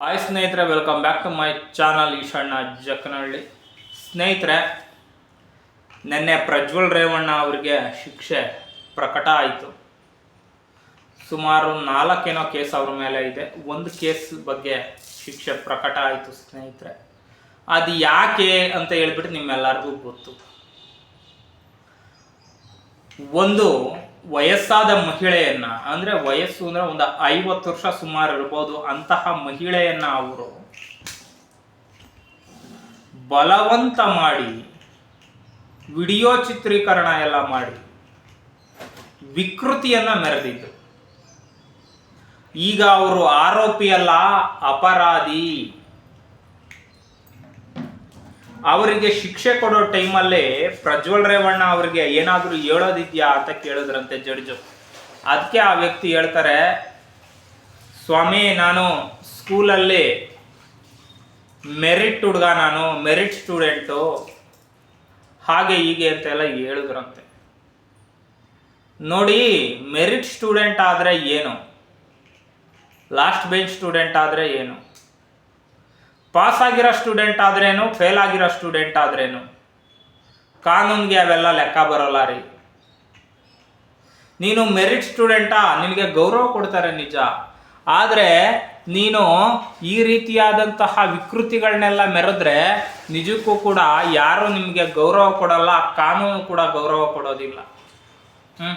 Hi ಸ್ನೇಹಿತರೆ welcome back to my channel Eshanna Jakkanahalli ಸ್ನೇಹಿತರೆ, ನಿನ್ನೆ ಪ್ರಜ್ವಲ್ ರೇವಣ್ಣ ಅವರಿಗೆ ಶಿಕ್ಷೆ ಪ್ರಕಟ ಆಯಿತು. ಸುಮಾರು ನಾಲ್ಕೇನೋ ಕೇಸ್ ಅವ್ರ ಮೇಲೆ ಇದೆ. ಒಂದು ಕೇಸ್ ಬಗ್ಗೆ ಶಿಕ್ಷೆ ಪ್ರಕಟ ಆಯಿತು ಸ್ನೇಹಿತರೆ. ಅದು ಯಾಕೆ ಅಂತ ಹೇಳ್ಬಿಟ್ಟು ನಿಮ್ಮೆಲ್ಲರಿಗೂ ಗೊತ್ತು. ಒಂದು ವಯಸ್ಸಾದ ಮಹಿಳೆಯನ್ನ, ಅಂದ್ರೆ ವಯಸ್ಸು ಅಂದ್ರೆ ಒಂದು ಐವತ್ತು ವರ್ಷ ಸುಮಾರು ಇರ್ಬೋದು, ಅಂತಹ ಮಹಿಳೆಯನ್ನ ಅವರು ಬಲವಂತ ಮಾಡಿ, ವಿಡಿಯೋ ಚಿತ್ರೀಕರಣ ಎಲ್ಲ ಮಾಡಿ, ವಿಕೃತಿಯನ್ನ ಮೆರೆದಿದ್ರು. ಈಗ ಅವರು ಆರೋಪಿ ಅಲ್ಲ ಅಪರಾಧಿ. ಅವರಿಗೆ ಶಿಕ್ಷೆ ಕೊಡೋ ಟೈಮಲ್ಲಿ ಪ್ರಜ್ವಲ್ ರೇವಣ್ಣ ಅವರಿಗೆ ಏನಾದರೂ ಹೇಳೋದಿದ್ಯಾ ಅಂತ ಕೇಳಿದ್ರಂತೆ ಜಡ್ಜು. ಅದಕ್ಕೆ ಆ ವ್ಯಕ್ತಿ ಹೇಳ್ತಾರೆ, ಸ್ವಾಮಿ, ನಾನು ಸ್ಕೂಲಲ್ಲಿ ಮೆರಿಟ್ ಹುಡುಗ ನಾನು, ಮೆರಿಟ್ ಸ್ಟೂಡೆಂಟು, ಹಾಗೆ ಹೀಗೆ ಅಂತೆಲ್ಲ ಹೇಳಿದ್ರಂತೆ. ನೋಡಿ, ಮೆರಿಟ್ ಸ್ಟೂಡೆಂಟ್ ಆದರೆ ಏನು? ಲಾಸ್ಟ್ ಬೆಂಚ್ ಸ್ಟೂಡೆಂಟ್ ಆದರೆ ಏನು? ಪಾಸ್ ಆಗಿರೋ ಸ್ಟೂಡೆಂಟ್ ಆದ್ರೇನು, ಫೇಲ್ ಆಗಿರೋ ಸ್ಟೂಡೆಂಟ್ ಆದ್ರೇನು? ಕಾನೂನಿಗೆ ಅವೆಲ್ಲ ಲೆಕ್ಕ ಬರೋಲ್ಲ ರೀ. ನೀನು ಮೆರಿಟ್ ಸ್ಟೂಡೆಂಟಾ, ನಿನಗೆ ಗೌರವ ಕೊಡ್ತಾರೆ ನಿಜ. ಆದರೆ ನೀನು ಈ ರೀತಿಯಾದಂತಹ ವಿಕೃತಿಗಳನ್ನೆಲ್ಲ ಮೆರೆದ್ರೆ ನಿಜಕ್ಕೂ ಕೂಡ ಯಾರು ನಿಮಗೆ ಗೌರವ ಕೊಡಲ್ಲ, ಕಾನೂನು ಕೂಡ ಗೌರವ ಕೊಡೋದಿಲ್ಲ. ಹ್ಞೂ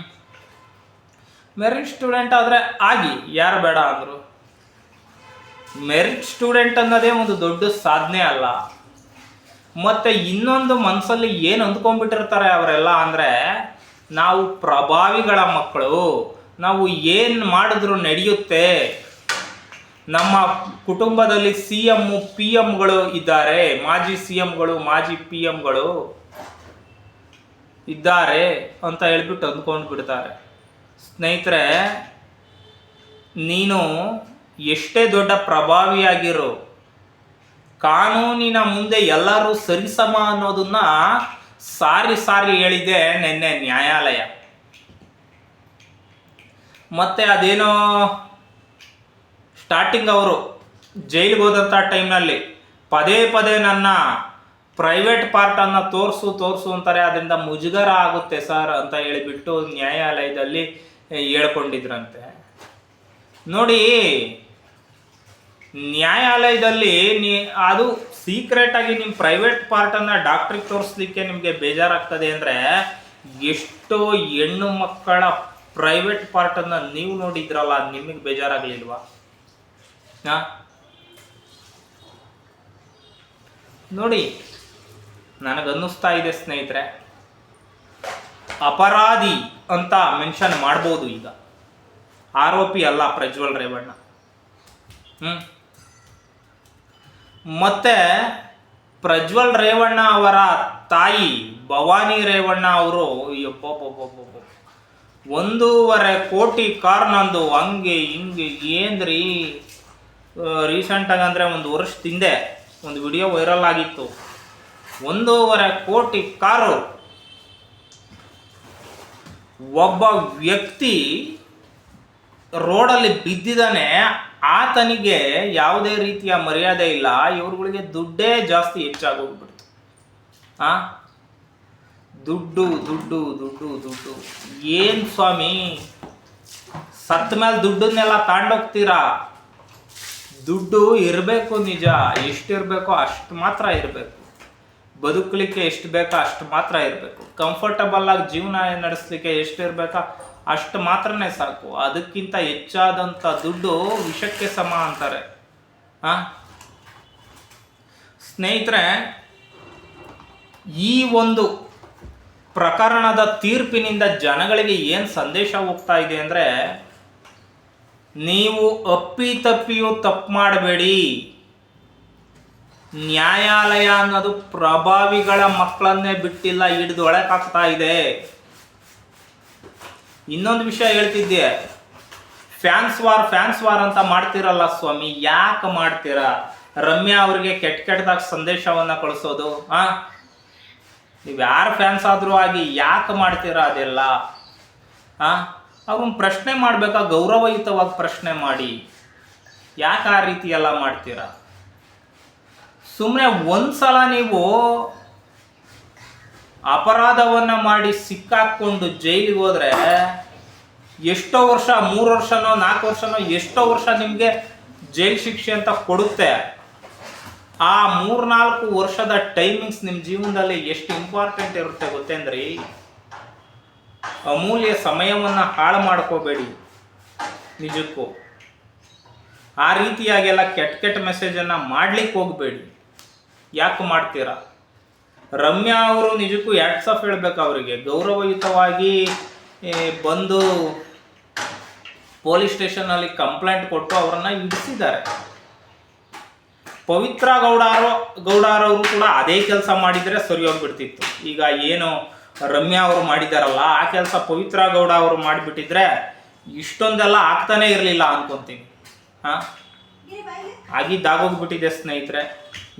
ಮೆರಿಟ್ ಸ್ಟೂಡೆಂಟ್ ಆದರೆ ಆಗಿ, ಯಾರು ಬೇಡ ಅಂದರು? ಮೆರಿಟ್ ಸ್ಟೂಡೆಂಟ್ ಅನ್ನೋದೇ ಒಂದು ದೊಡ್ಡ ಸಾಧನೆ ಅಲ್ಲ. ಮತ್ತೆ ಇನ್ನೊಂದು ಮನಸ್ಸಲ್ಲಿ ಏನು ಅಂದ್ಕೊಂಡ್ಬಿಟ್ಟಿರ್ತಾರೆ ಅವರೆಲ್ಲ ಅಂದರೆ, ನಾವು ಪ್ರಭಾವಿಗಳ ಮಕ್ಕಳು, ನಾವು ಏನು ಮಾಡಿದ್ರು ನಡೆಯುತ್ತೆ. ನಮ್ಮ ಕುಟುಂಬದಲ್ಲಿ ಸಿ ಎಮ್ಮು ಪಿ ಎಮ್ಗಳು ಇದ್ದಾರೆ, ಮಾಜಿ ಸಿ ಎಮ್ಗಳು ಮಾಜಿ ಪಿ ಎಮ್ಗಳು ಇದ್ದಾರೆ ಅಂತ ಹೇಳ್ಬಿಟ್ಟು ಅಂದ್ಕೊಂಡು ಬಿಡ್ತಾರೆ ಸ್ನೇಹಿತರೆ, ನೀನು ಎಷ್ಟೇ ದೊಡ್ಡ ಪ್ರಭಾವಿಯಾಗಿರೋ ಕಾನೂನಿನ ಮುಂದೆ ಎಲ್ಲರೂ ಸರಿಸಮ ಅನ್ನೋದನ್ನ ಸಾರಿ ಸಾರಿ ಹೇಳಿದೆ ನಿನ್ನೆ ನ್ಯಾಯಾಲಯ. ಮತ್ತೆ ಅದೇನೋ ಸ್ಟಾರ್ಟಿಂಗ್ ಅವರು ಜೈಲಿಗೆ ಹೋದಂಥ ಟೈಮ್ನಲ್ಲಿ ಪದೇ ಪದೇ ನನ್ನ ಪ್ರೈವೇಟ್ ಪಾರ್ಟನ್ನು ತೋರಿಸು ತೋರಿಸು ಅಂತಾರೆ, ಅದರಿಂದ ಮುಜುಗರ ಆಗುತ್ತೆ ಸರ್ ಅಂತ ಹೇಳಿಬಿಟ್ಟು ನ್ಯಾಯಾಲಯದಲ್ಲಿ ಹೇಳ್ಕೊಂಡಿದ್ರಂತೆ. ನೋಡಿ ನ್ಯಾಯಾಲಯದಲ್ಲಿ ನೀ ಅದು ಸೀಕ್ರೆಟ್ ಆಗಿ ನಿಮ್ಮ ಪ್ರೈವೇಟ್ ಪಾರ್ಟನ್ನು ಡಾಕ್ಟ್ರಿಗೆ ತೋರಿಸ್ಲಿಕ್ಕೆ ನಿಮಗೆ ಬೇಜಾರಾಗ್ತದೆ ಅಂದರೆ ಎಷ್ಟೋ ಹೆಣ್ಣು ಮಕ್ಕಳ ಪ್ರೈವೇಟ್ ಪಾರ್ಟನ್ನು ನೀವು ನೋಡಿದ್ರಲ್ಲ ನಿಮಗೆ ಬೇಜಾರಾಗಲಿಲ್ವಾ? ಹಾಂ? ನೋಡಿ, ನನಗನ್ನಿಸ್ತಾ ಇದೆ ಸ್ನೇಹಿತರೆ, ಅಪರಾಧಿ ಅಂತ ಮೆನ್ಷನ್ ಮಾಡ್ಬೋದು ಈಗ. ಆರೋಪಿ ಅಲ್ಲ ಪ್ರಜ್ವಲ್ ರೇವಣ್ಣ. ಹ್ಮ್? ಮತ್ತೆ ಪ್ರಜ್ವಲ್ ರೇವಣ್ಣ ಅವರ ತಾಯಿ ಭವಾನಿ ರೇವಣ್ಣ ಅವರು ಒಂದೂವರೆ ಕೋಟಿ ಕಾರ್ ನಂದು ಹಂಗೆ ಹಿಂಗೆ ಏನ್ರಿ? ರೀಸೆಂಟಾಗಿ ಅಂದರೆ ಒಂದು ವರ್ಷದ ಹಿಂದೆ ಒಂದು ವಿಡಿಯೋ ವೈರಲ್ ಆಗಿತ್ತು. ಒಂದೂವರೆ ಕೋಟಿ ಕಾರು. ಒಬ್ಬ ವ್ಯಕ್ತಿ ರೋಡಲ್ಲಿ ಬಿದ್ದಿದ್ದಾನೆ. ಆತನಿಗೆ ಯಾವುದೇ ರೀತಿಯ ಮರ್ಯಾದೆ ಇಲ್ಲ, ಇವ್ರುಗಳಿಗೆ ದುಡ್ಡೇ ಜಾಸ್ತಿ ಹೆಚ್ಚಾಗೋಗ್ಬಿಡ್ತು. ಆ? ದುಡ್ಡು ದುಡ್ಡು ದುಡ್ಡು ದುಡ್ಡು. ಏನು ಸ್ವಾಮಿ? ಸತ್ತ ಮೇಲೆ ದುಡ್ಡನ್ನೆಲ್ಲ ತಾಂಡೋಗ್ತೀರಾ? ದುಡ್ಡು ಇರಬೇಕು ನಿಜ, ಎಷ್ಟಿರಬೇಕೋ ಅಷ್ಟು ಮಾತ್ರ ಇರಬೇಕು. ಬದುಕಲಿಕ್ಕೆ ಎಷ್ಟು ಬೇಕೋ ಅಷ್ಟು ಮಾತ್ರ ಇರಬೇಕು. ಕಂಫರ್ಟಬಲ್ ಆಗಿ ಜೀವನ ನಡೆಸಲಿಕ್ಕೆ ಎಷ್ಟು ಇರಬೇಕೋ ಅಷ್ಟು ಮಾತ್ರನೇ ಸಾಕು. ಅದಕ್ಕಿಂತ ಹೆಚ್ಚಾದಂಥ ದುಡ್ಡು ವಿಷಕ್ಕೆ ಸಮ ಅಂತಾರೆ. ಆ? ಸ್ನೇಹಿತರೆ, ಈ ಒಂದು ಪ್ರಕರಣದ ತೀರ್ಪಿನಿಂದ ಜನಗಳಿಗೆ ಏನು ಸಂದೇಶ ಹೋಗ್ತಾ ಇದೆ ಅಂದರೆ, ನೀವು ಅಪ್ಪಿ ತಪ್ಪಿಯೂ ತಪ್ಪು ಮಾಡಬೇಡಿ. ನ್ಯಾಯಾಲಯ ಅನ್ನೋದು ಪ್ರಭಾವಿಗಳ ಮಕ್ಕಳನ್ನೇ ಬಿಟ್ಟಿಲ್ಲ, ಹಿಡಿದು ಒಳಕಾಗ್ತಾ ಇದೆ. ಇನ್ನೊಂದು ವಿಷಯ ಹೇಳ್ತಿದ್ದೆ. ಫ್ಯಾನ್ಸ್ ವಾರ್ ಫ್ಯಾನ್ಸ್ ವಾರ್ ಅಂತ ಮಾಡ್ತಿರಲ್ಲ ಸ್ವಾಮಿ, ಯಾಕೆ ಮಾಡ್ತೀರಾ? ರಮ್ಯಾ ಅವ್ರಿಗೆ ಕೆಟ್ಟ ಕೆಟ್ಟದಾಗ ಸಂದೇಶವನ್ನ ಕಳಿಸೋದು, ಆ? ನೀವು ಯಾರು ಫ್ಯಾನ್ಸ್ ಆದರೂ ಆಗಿ ಯಾಕೆ ಮಾಡ್ತೀರಾ ಅದೆಲ್ಲ? ಆ? ಅವ್ರನ್ನ ಪ್ರಶ್ನೆ ಮಾಡಬೇಕಾ ಗೌರವಯುತವಾಗಿ ಪ್ರಶ್ನೆ ಮಾಡಿ. ಯಾಕೆ ಆ ರೀತಿ ಎಲ್ಲ ಮಾಡ್ತೀರಾ? ಸುಮ್ಮನೆ ಒಂದ್ಸಲ ನೀವು ಅಪರಾಧವನ್ನು ಮಾಡಿ ಸಿಕ್ಕಾಕ್ಕೊಂಡು ಜೈಲಿಗೆ ಹೋದರೆ ಎಷ್ಟೋ ವರ್ಷ, ಮೂರು ವರ್ಷನೋ, ನಾಲ್ಕು ವರ್ಷನೋ, ಎಷ್ಟೋ ವರ್ಷ ನಿಮಗೆ ಜೈಲ್ ಶಿಕ್ಷೆ ಅಂತ ಕೊಡುತ್ತೆ. ಆ ಮೂರ್ನಾಲ್ಕು ವರ್ಷದ ಟೈಮಿಂಗ್ಸ್ ನಿಮ್ಮ ಜೀವನದಲ್ಲಿ ಎಷ್ಟು ಇಂಪಾರ್ಟೆಂಟ್ ಇರುತ್ತೆ ಗೊತ್ತೇಂದ್ರಿ ಅಮೂಲ್ಯ ಸಮಯವನ್ನು ಹಾಳು ಮಾಡ್ಕೋಬೇಡಿ. ನಿಜಕ್ಕೂ. ಆ ರೀತಿಯಾಗೆಲ್ಲ ಕೆಟ್ಟ ಕೆಟ್ಟ ಮೆಸೇಜನ್ನು ಮಾಡ್ಲಿಕ್ಕೆ ಹೋಗಬೇಡಿ. ಯಾಕೆ ಮಾಡ್ತೀರಾ? ರಮ್ಯಾ ಅವರು ನಿಜಕ್ಕೂ ಆಫ್ ಹೇಳ್ಬೇಕು ಅವರಿಗೆ. ಗೌರವಯುತವಾಗಿ ಬಂದು ಪೊಲೀಸ್ ಸ್ಟೇಷನಲ್ಲಿ ಕಂಪ್ಲೇಂಟ್ ಕೊಟ್ಟು ಅವರನ್ನು ಇಡಿಸಿದ್ದಾರೆ ಪವಿತ್ರ ಗೌಡಾರೋ ಗೌಡಾರವರು ಕೂಡ ಅದೇ ಕೆಲಸ ಮಾಡಿದರೆ ಸರಿ ಹೋಗ್ಬಿಡ್ತಿತ್ತು ಈಗ ಏನು ರಮ್ಯಾ ಅವರು ಮಾಡಿದಾರಲ್ಲ ಆ ಕೆಲಸ ಪವಿತ್ರ ಗೌಡ ಅವರು ಮಾಡಿಬಿಟ್ಟಿದ್ರೆ ಇಷ್ಟೊಂದೆಲ್ಲ ಆಗ್ತಾನೆ ಇರಲಿಲ್ಲ ಅನ್ಕೊಂತೀನಿ. ಹಾಂ? ಆಗಿದ್ದಾಗೋಗ್ಬಿಟ್ಟಿದೆ ಸ್ನೇಹಿತರೆ.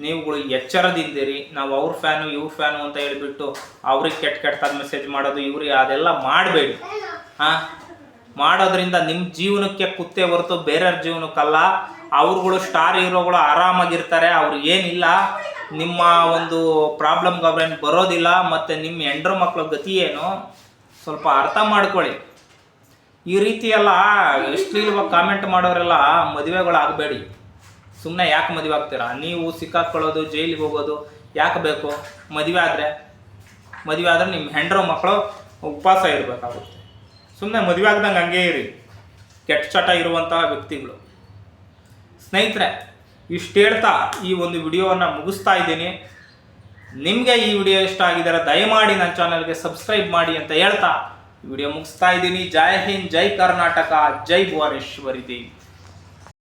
ನೀವುಗಳು ಎಚ್ಚರದಿದ್ದೀರಿ ನಾವು ಅವ್ರ ಫ್ಯಾನು, ಇವ್ರ ಫ್ಯಾನು ಅಂತ ಹೇಳಿಬಿಟ್ಟು ಅವ್ರಿಗೆ ಕೆಟ್ಟ ಕೆಟ್ಟದಾಗ ಮೆಸೇಜ್ ಮಾಡೋದು, ಇವ್ರಿಗೆ ಅದೆಲ್ಲ ಮಾಡಬೇಡಿ. ಹಾಂ ಮಾಡೋದ್ರಿಂದ ನಿಮ್ಮ ಜೀವನಕ್ಕೆ ಕುತ್ತೆ ಹೊರತು ಬೇರೆಯವ್ರ ಜೀವನಕ್ಕಲ್ಲ. ಅವ್ರುಗಳು ಸ್ಟಾರ್ ಹೀರೋಗಳು ಆರಾಮಾಗಿರ್ತಾರೆ, ಅವ್ರು ಏನಿಲ್ಲ. ನಿಮ್ಮ ಒಂದು ಪ್ರಾಬ್ಲಮ್ಗೆ ಅವ್ರೇನು ಬರೋದಿಲ್ಲ, ಮತ್ತು ನಿಮ್ಮ ಹೆಂಡ್ರ ಮಕ್ಕಳ ಗತಿ ಏನು? ಸ್ವಲ್ಪ ಅರ್ಥ ಮಾಡ್ಕೊಳ್ಳಿ. ಈ ರೀತಿ ಎಲ್ಲ ಅಶ್ಲೀಲವಾಗಿ ಕಾಮೆಂಟ್ ಮಾಡೋರೆಲ್ಲ ಮದುವೆಗಳಾಗಬೇಡಿ. ಸುಮ್ಮನೆ ಯಾಕೆ ಮದುವೆ ಆಗ್ತೀರಾ? ನೀವು ಸಿಕ್ಕಾಕೊಳ್ಳೋದು ಜೈಲಿಗೆ ಹೋಗೋದು ಯಾಕೆ ಬೇಕು? ಮದುವೆ ಆದರೆ ಮದುವೆ ಆದರೆ ನಿಮ್ಮ ಹೆಂಡ್ರೋ ಮಕ್ಕಳು ಉಪವಾಸ ಇರಬೇಕಾಗುತ್ತೆ. ಸುಮ್ಮನೆ ಮದುವೆ ಆಗ್ದಂಗೆ ಹಂಗೆ ಇರಿ. ಕೆಟ್ಟ ಚಟ ಇರುವಂತಹ ವ್ಯಕ್ತಿಗಳು. ಸ್ನೇಹಿತರೆ, ಇಷ್ಟು ಹೇಳ್ತಾ ಈ ಒಂದು ವಿಡಿಯೋವನ್ನು ಮುಗಿಸ್ತಾ ಇದ್ದೀನಿ. ನಿಮಗೆ ಈ ವಿಡಿಯೋ ಇಷ್ಟ ಆಗಿದ್ದಾರೆ ದಯಮಾಡಿ ನನ್ನ ಚಾನಲ್ಗೆ ಸಬ್ಸ್ಕ್ರೈಬ್ ಮಾಡಿ ಅಂತ ಹೇಳ್ತಾ ವಿಡಿಯೋ ಮುಗಿಸ್ತಾ ಇದ್ದೀನಿ. ಜೈ ಹಿಂದ್, ಜೈ ಕರ್ನಾಟಕ, ಜೈ ಭುವನೇಶ್ವರಿ ದೇವಿ.